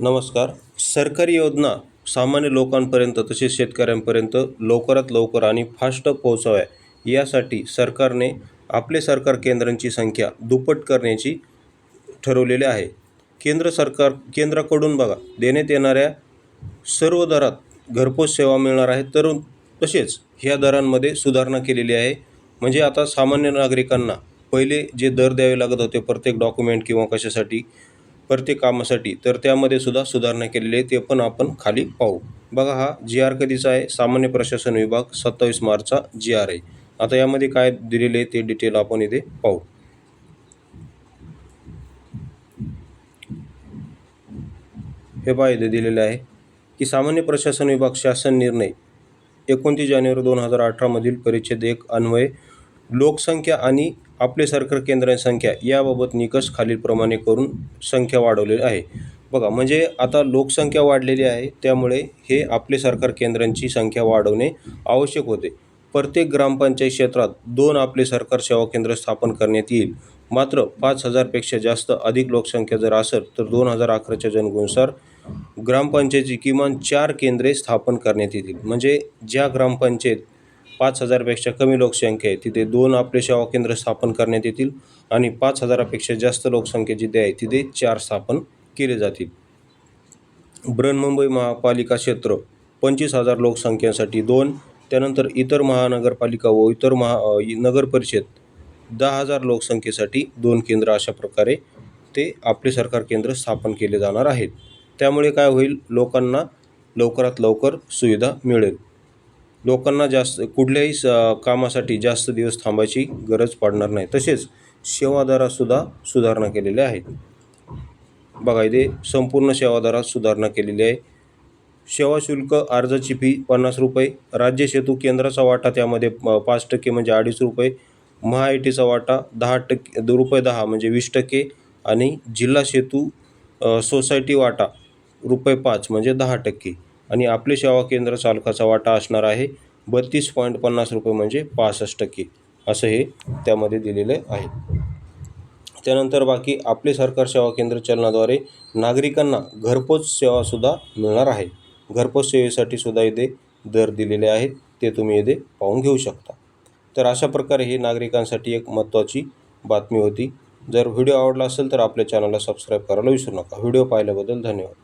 नमस्कार. सरकारी योजना सामान्य लोकांपर्यंत तसेच शेतकऱ्यांपर्यंत लवकरात लवकर आणि फास्ट पोहोचाव्या. यासाठी सरकारने आपले सरकार केंद्रांची संख्या दुप्पट करण्याची ठरवलेले आहे. केंद्र सरकार केंद्राकडून बघा देण्यात येणाऱ्या सर्व दरात घरपोच सेवा मिळणार आहे. तर तसेच ह्या दरांमध्ये सुधारणा केलेली आहे. म्हणजे आता सामान्य नागरिकांना पहिले जे दर द्यावे लागत होते प्रत्येक डॉक्युमेंट किंवा कशासाठी प्रत्येक कामासाठी. तर त्यामध्ये सुद्धा सुधारणा केलेली आहे. ते पण आपण खाली पाहू. बघा हा जी आर कधीचा आहे? सामान्य प्रशासन विभाग सत्तावीस मार्चचा जी आर आहे. आता यामध्ये काय दिलेले आहे ते डिटेल आपण इथे पाहू. हे पहा इथे दिलेले आहे की सामान्य प्रशासन विभाग शासन निर्णय एकोणतीस जानेवारी दोन हजार अठरामधील परिच्छेद एक अन्वये लोकसंख्या आणि आपले सरकार केंद्रांची संख्या याबाबत निकष खालीलप्रमाणे करून संख्या वाढवलेली आहे. बघा म्हणजे आता लोकसंख्या वाढलेली आहे त्यामुळे हे आपले सरकार केंद्रांची संख्या वाढवणे आवश्यक होते. प्रत्येक ग्रामपंचायत क्षेत्रात दोन आपले सरकार सेवा केंद्र स्थापन करण्यात येईल. मात्र पाच हजारपेक्षा जास्त अधिक लोकसंख्या जर असेल तर दोन हजार अकराच्या जनगणनुसार ग्रामपंचायतीची किमान चार केंद्रे स्थापन करण्यात येतील. म्हणजे ज्या ग्रामपंचायत पाच हजारपेक्षा कमी लोकसंख्या आहे. तिथे दोन आपले सेवा केंद्र स्थापन करण्यात येतील आणि पाच हजारापेक्षा जास्त लोकसंख्या जिथे आहे तिथे चार स्थापन केले जातील. बृहन्मुंबई महापालिका क्षेत्र पंचवीस हजार लोकसंख्येसाठी दोन त्यानंतर इतर महानगरपालिका व इतर महा नगरपरिषद नगर परिषद दहा हजार लोकसंख्येसाठी दोन केंद्र अशा प्रकारे ते आपले सरकार केंद्र स्थापन केले जाणार आहेत. त्यामुळे काय होईल? लोकांना लवकरात लवकर सुविधा मिळेल. लोकांना जास्त कुठल्याही स कामासाठी जास्त दिवस थांबायची गरज पडणार नाही. तसेच सेवा दरातसुद्धा सुधारणा केलेल्या आहेत. बघा इथे संपूर्ण सेवा दरात सुधारणा केलेली आहे. सेवा शुल्क अर्जाची फी पन्नास रुपये राज्य सेतू केंद्राचा वाटा त्यामध्ये पाच टक्के म्हणजे अडीच रुपये महाआयटीचा वाटा दहा टक्के रुपये दहा म्हणजे वीस टक्के आणि जिल्हा सेतू सोसायटी वाटा रुपये पाच म्हणजे दहा टक्के. आणि आपले सेवा केंद्र चालकाचा वाटा असणार आहे. बत्तीस पॉईंट पन्नास रुपये म्हणजे पासष्ट टक्के असं हे त्यामध्ये दिलेलं आहे. त्यानंतर बाकी आपले सरकार सेवा केंद्र चलनाद्वारे नागरिकांना घरपोच सेवासुद्धा मिळणार आहे. घरपोच सेवेसाठी सुद्धा इथे दर दिलेले आहेत. ते तुम्ही इथे पाहून घेऊ शकता. तर अशा प्रकारे ही नागरिकांसाठी एक महत्त्वाची बातमी होती. जर व्हिडिओ आवडला असेल तर आपल्या चॅनलला सबस्क्राईब करायला विसरू नका. व्हिडिओ पाहिल्याबद्दल धन्यवाद.